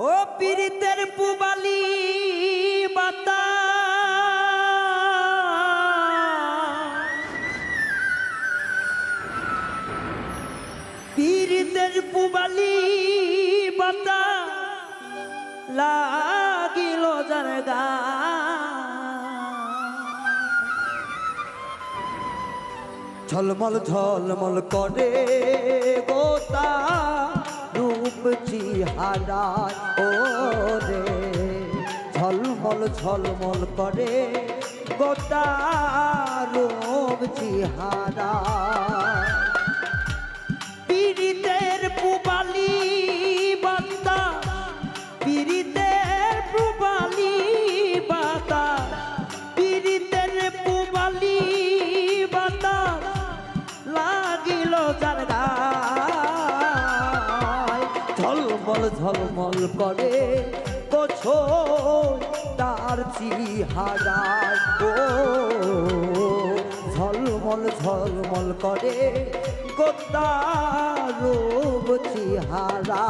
ও পীড়িতের পুবালি বাতা পীড়িতের পুবালি বাতা লাগিল যার গা ঝলমল ঝলমল করে গোতা চিহারায় ও রে ঝলমল ঝলমল করে গোটা রূপ চিহারায় করে বছর তার চিহারায় ও ঝলমল ঝলমল করে গোতারূপ চিহারা।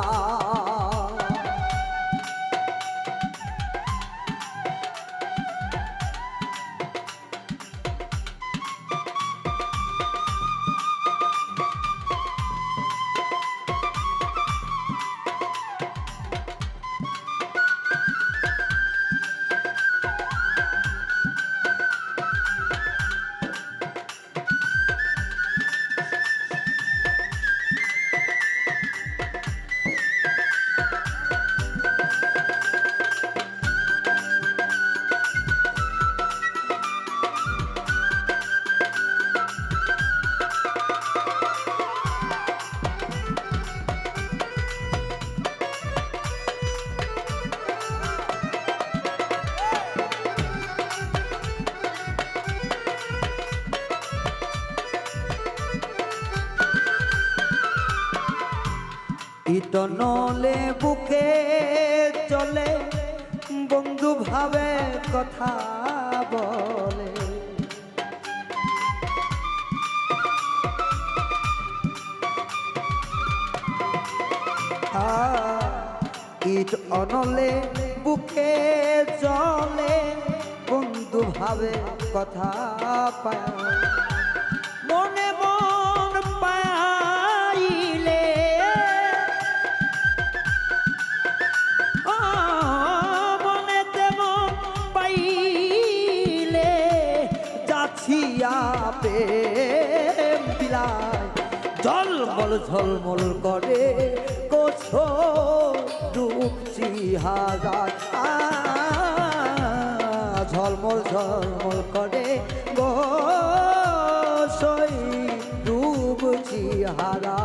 ইতনলে বুকে চলে, বন্ধু ভাবে কথা বলে। ইট অনলে বুকে চলে, বন্ধু ভাবে কথা পায়। আপে বিলায়। বল ঝলমল করে কোছো রূপ হাজার ঝলমল ঝলমল করে গো সই রূপ চিহারা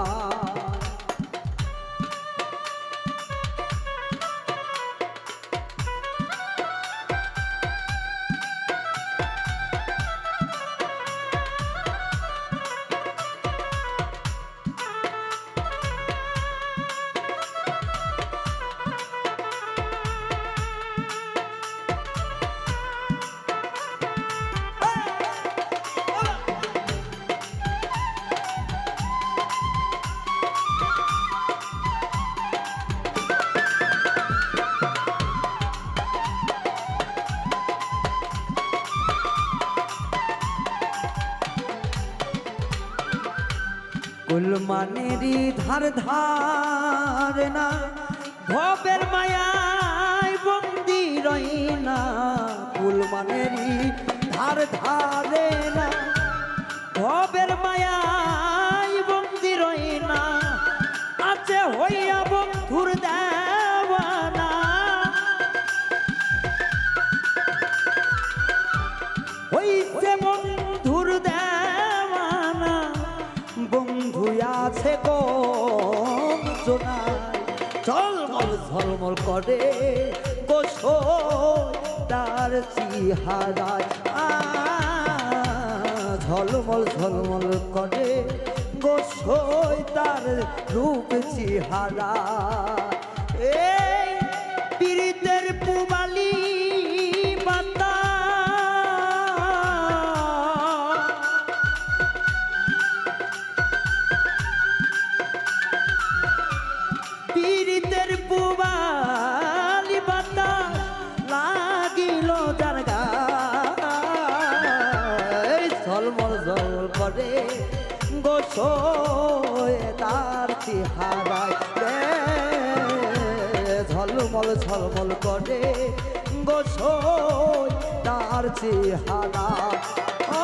কুলমানেরই ধার ধার না ভবের মায়ায় বন্দি রই না কুলমানেরই ধার ধারে না ভবের মায়ায় বন্দি রই না, আছে হইয়া ঝলমল করে। গোসো তার চিহারায় আ, ঝলমল ঝলমল করে। গোসই তার রূপ চিহারা তার চেহারায় রে ঝলমল ঝলমল করে গোসয় তার চেহারা? ও